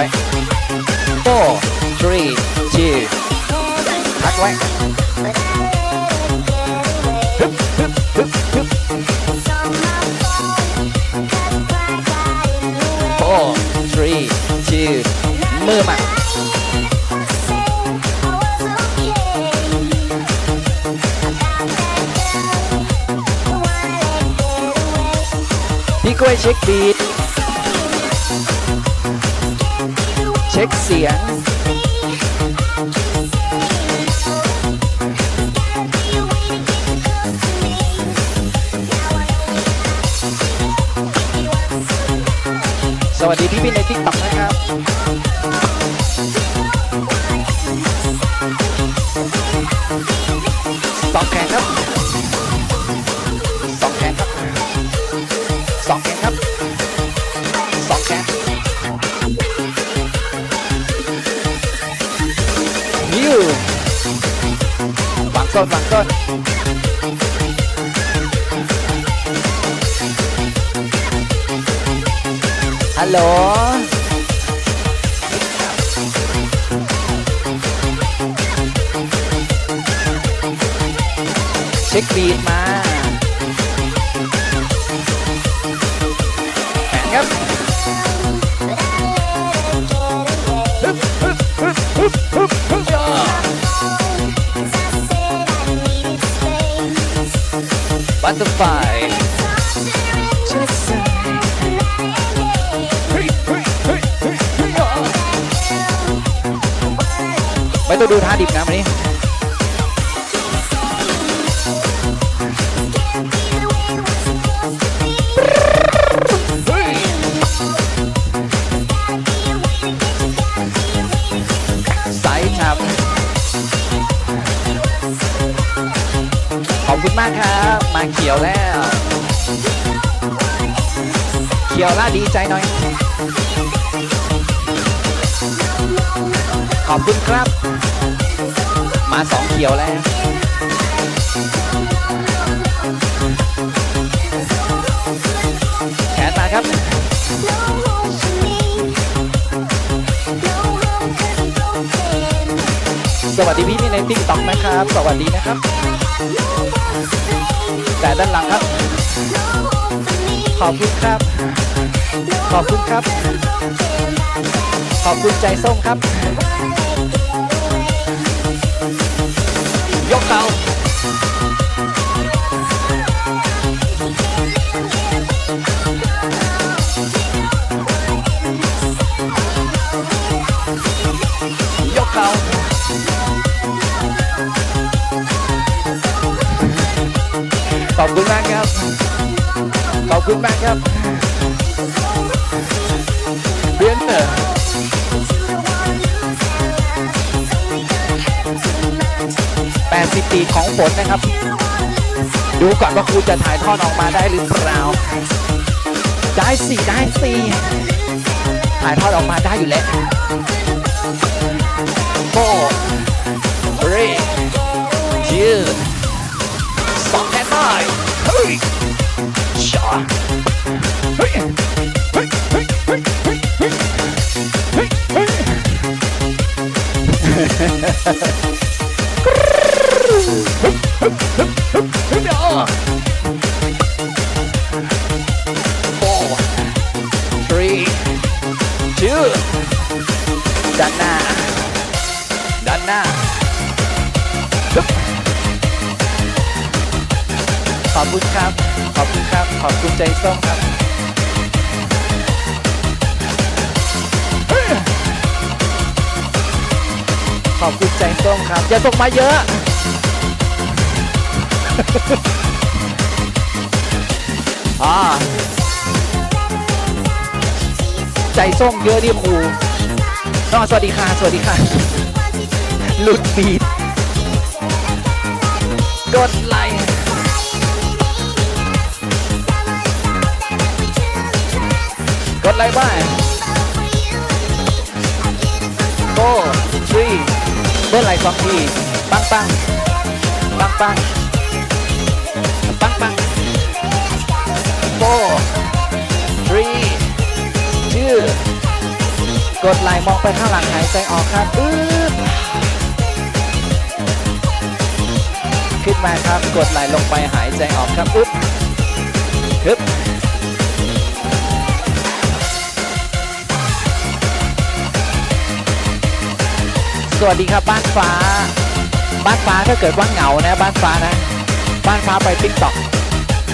ว้ four three two พักไว้ฮึบฮึบฮึบฮึบ four three two มือมา พี่กล้วยเช็คบีท เช็คเสียง สวัสดีพี่พี่ในทิกต็อกนะครับสองแขนครับสองแขนครับสองแขนครับสองแขน coi vặn coi alo? Check beat mà. Bạn gấp บัตเตอร์ไฟไม่ตัวดูท่าดิบนะวันนี้ ครับมาเขียวแล้ว เขียวล่าดีใจหน่อย ขอบคุณครับ มาสองเขียวแล้วแขนมาครับสวัสดีพี่พี่ในติ๊กต็อกนะครับ สวัสดีนะครับ แต่ด้านหลังครับ ขอบคุณครับ ขอบคุณครับ ขอบคุณใจส้มครับ ยกเตา ขอบคุณมากครับ ขอบคุณมากครับเบียนเนอร์แปดสิบปีของฝนนะครับ ดูก่อนว่าครูจะถ่ายทอดออกมาได้หรือเปล่า ได้สี่ได้สี่ถ่ายทอดออกมาได้อยู่แล้ว four, three, two ด้านหน้า ด้านหน้าขอบคุณครับ ขอบคุณครับ ขอบคุณใจส้มครับ ขอบคุณใจส้มครับ อย่าส่งมาเยอะ อ่า ใจส้มเยอะนี่ครูน้องสวัสดีค่ะ สวัสดีค่ะ หลุดบีดกดไลค์กดไลค์บ้าง โก้ทรีเบิ้ลไหลค์สองทีปังปังปังปังปังปัง four three two กดไหลมองไปข้างหลังหายใจออกครับอึ๊บขึ้นมาครับกดไหลลงไปหายใจออกครับอึ๊บฮึบ สวัสดีครับบ้านฟ้า บ้านฟ้าถ้าเกิดว่าเหงานะ บ้านฟ้านะ บ้านฟ้าไปติ๊กต็อก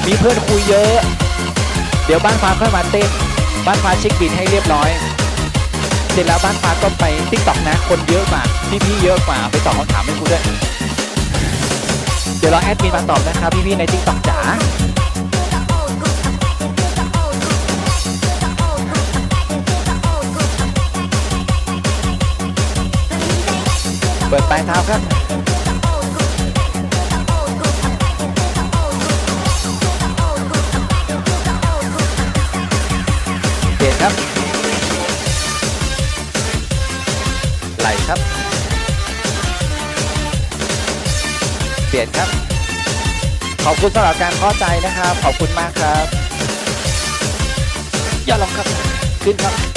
มีเพื่อนคุยเยอะ เดี๋ยวบ้านฟ้าค่อยมาเต้น บ้านฟ้าเช็คบินให้เรียบร้อย เสร็จแล้วบ้านฟ้าก็ไปติ๊กต็อกนะ คนเยอะกว่าพี่ๆเยอะกว่าไปตอบคำถามให้กูด้วย เดี๋ยวเราแอดมินมาตอบนะครับพี่ๆในติ๊กต็อกจ๋าายเท้าครับเปลี่ยนครับ ไหลครับ เปลี่ยนครับ ขอบคุณสำหรับการเข้าใจนะครับ ขอบคุณมากครับ อย่าลองครับ ขึ้นครับ